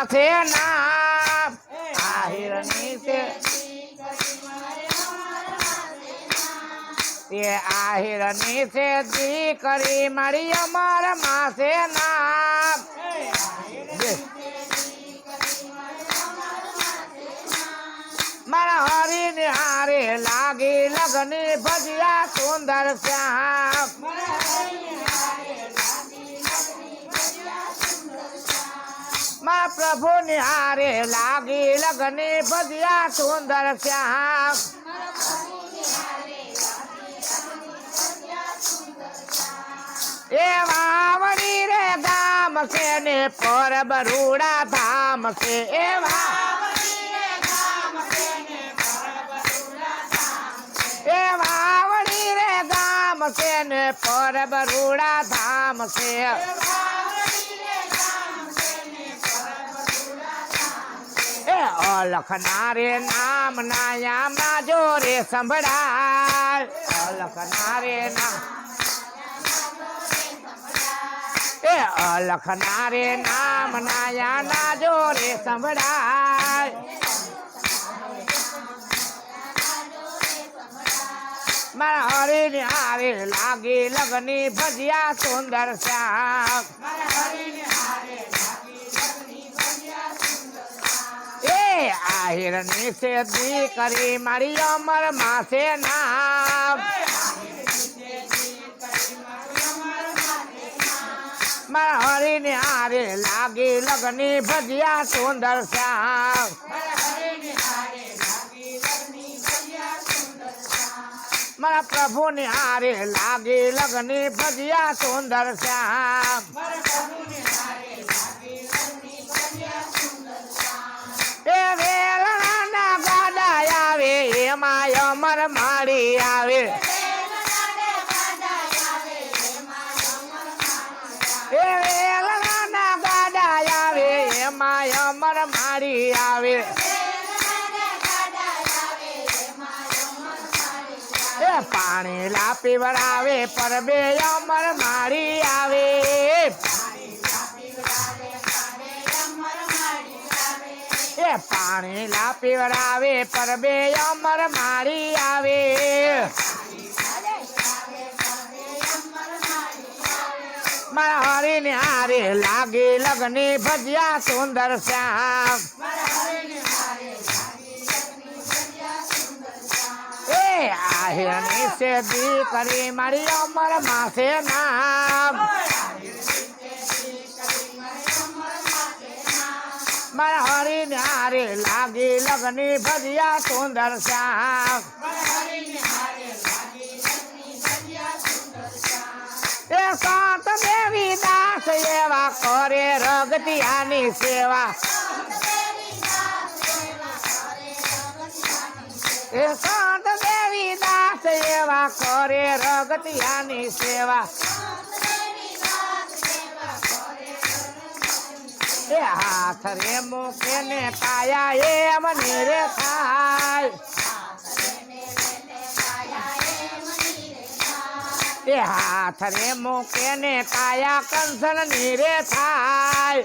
માથે નામ આહિરની છે એ આહિરની છે દીકરી મારી અમર માથે નામ બે. મારા હરી ને હારે લાગી લગની ભજિયા સુંદર પ્રભુ નિહારે લાગી લગની ભજિયા સુંદર શ્યામ. એ વાવડી રે ગામ છે ને પર બરુડા ધામ છે. એ એ વાવડી રે ગામ છે ને પર બરુડા ધામ છે. એ નામ રે નામ જો રે સંભળાય. અલખના રે નામ એ અલખના રે નામ નાયાના જોરે સંભળાય. મારા હરી ને હારે લાગી લગની ભજિયા સુંદર શ્યામ એ આહિરની છે દીકરી મારી અમર માથે નામ મારા હરી ને હારે લાગી લગની ભજિયા સુંદર શ્યામ. મારા પ્રભુ ને હારે લાગી લગની ભજિયા સુંદર મારી આવે. એ આવે એમાં અમર મારી આવે. પાણી લાપી વરાવે, પર બે અમર મારી આવે. પાણી લા પીવડાવે પર બે અમર મારી આવે. મારા હરી ને હારે લાગી લગની ભજિયા સુંદર શ્યામ આહિરની છે દીકરી મારી અમર માથે નામ મારા હરી ને હારે લાગી લગની ભજિયા સુંદર શ્યામ. એ સાત દેવી દાસ એવા કરે રગતિયાની સેવા. એ સાત દેવી દાસ એવા કરે રગતિયાની સેવા. એ હાથ રે મૂકે ને કાયા એમ નીરે થાય. એ હાથ રે મૂકે ને કાયા કંસન નીરે થાય.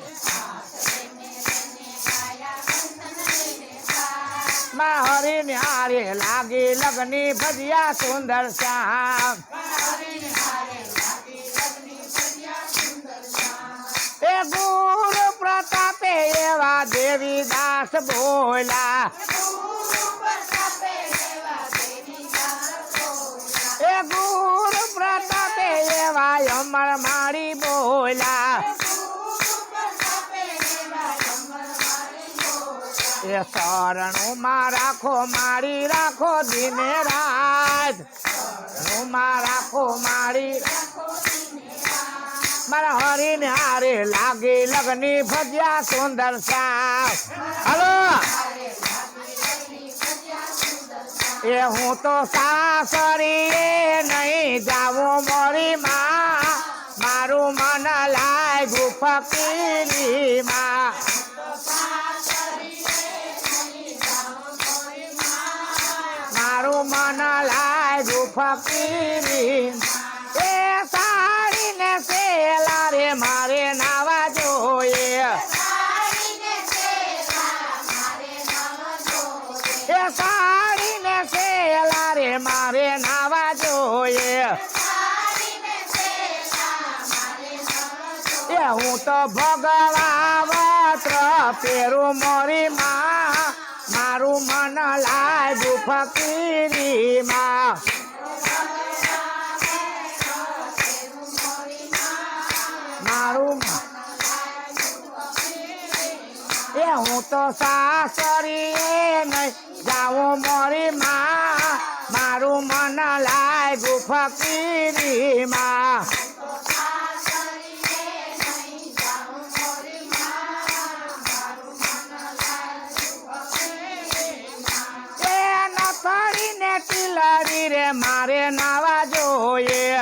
માં હરી ને હારે લાગી લગની ભજિયા સુંદર શ્યામ. એ પ્રતાપે એવા દેવી દાસ બોલા એ ગુરુ પ્રતાપે એવા અમર મારી બોલા એ શરણું માં રાખો મારી રાખો દિને રાત હું રાખો મારી મારા હરી ને હારે લાગી લગની ભજ્યા સુંદર શ્યામ હલો. એ હું તો સાસરી નહીં જાવું મોરી માં મારું મન લાગ્યું ફકીરી માં મારું મન લાગ્યું ફકીરી તો ભગવા પેરું મોરી માં, મારું મન લાગ્યું ફકીરી માં મારું એ હું તો સાસરી નહીં, જાઉં મોરી માં, મારું મન લાગ્યું ફકીરી મારે નાવા જોઈએ.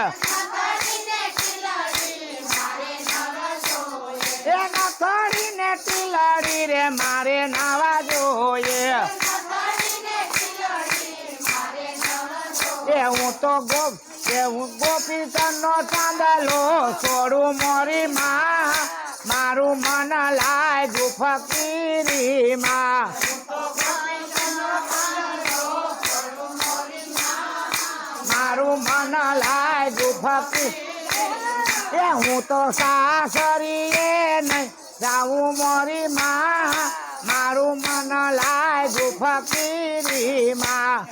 એ નથળીને ટીલડી મારે નાવા જોઈએ. એ હું તો ગોપ, એ હું ગોપીચંદ નો ચાંદલો છોડું મોરી માં મારું મન લાય ફકીરી માં લાગ્યું એ હું તો સાસરીએ નહીં જાઉં મોરી માં. મારું મન લાગ્યું ફકીરી માં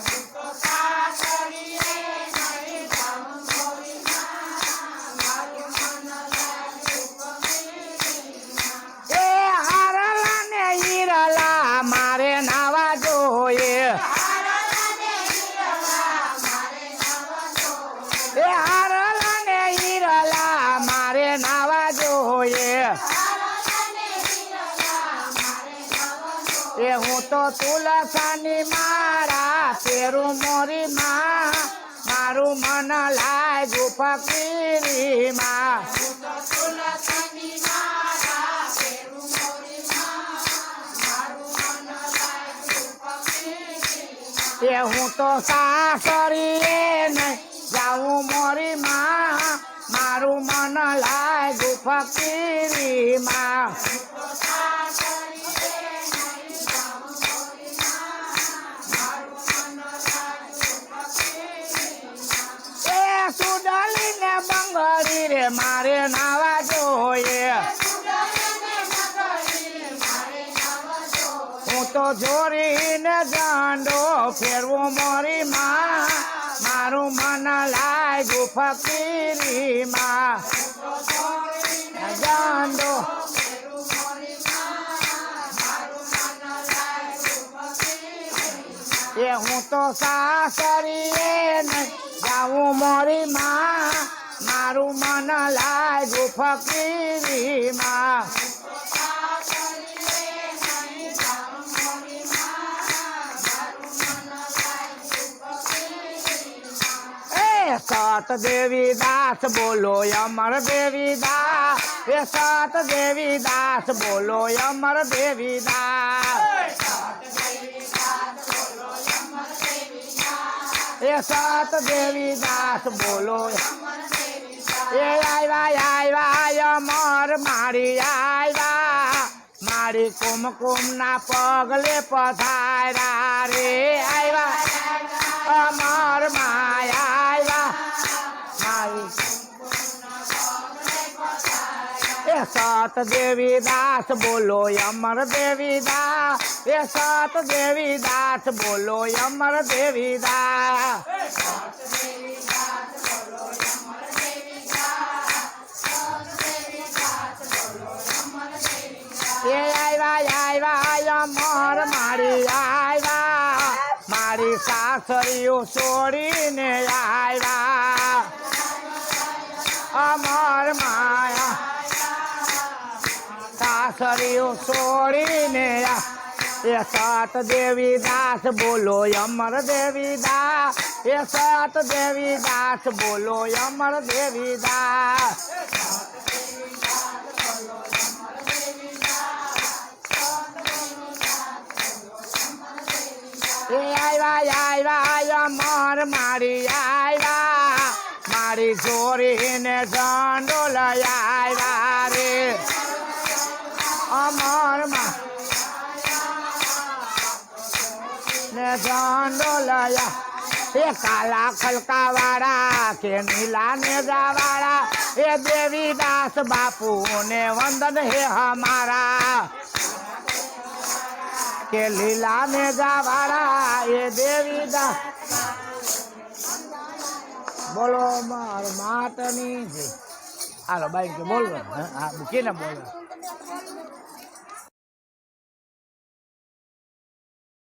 તો તુલસાની મારા પેરું મોરી માં. મારું મન લાગ્યું ફકીરી માં એ હું તો સાસરી ને જાઉં મોરી માં. મારું મન લાગ્યું ફકીરી માં હું ને જાંડો ફેરવું મોરી માં. મારું મન લાગ્યું ફકીરી માં જાંડો એ હું તો સાસરીએ જાઉં મોરી માં. મારું મન લાગ્યું ફકીરી માં સત દેવી દાસ બોલો અમર દેવી દાસ એ સાત દેવી દાસ બોલો અમર દેવી દાસ એ સાત દેવી દાસ બોલો, એ આવ્યા આવ્યા અમર મારી આવ્યા મારી કુમકુમ ના પગલે પથારા રે આવ્યા અમર માયા સત દેવી દાસ બોલો અમર દેવી દા એ સત દેવી દાસ બોલો અમર દેવી દા એ આવ્યા આવ્યા અમર મારી આવ્યા મારી સાસરીઓ છોડીને આવ્યા અમર માયા સાસરીઓ છોડીને એ સાત દેવી દાસ બોલો, અમર દેવી દા એ સાત દેવી દાસ બોલો, અમર દેવી દા એ આવ્યા આવ્યા અમર મારી આવ્યા મારી ચોરીને ઝંડો લઈ આવ્યા રે. અમરમાં ને ઝંડો લયા. એ કાલા ખલકા વાળા કે નીલા નેજા વાળા એ દેવીદાસ બાપુ ને વંદન હે હમારા કે લીલા નેજા વાળા એ દેવીદાસ બોલો માર માટની જય. હાલો બાઈ કે બોલો હા મૂકીને બોલો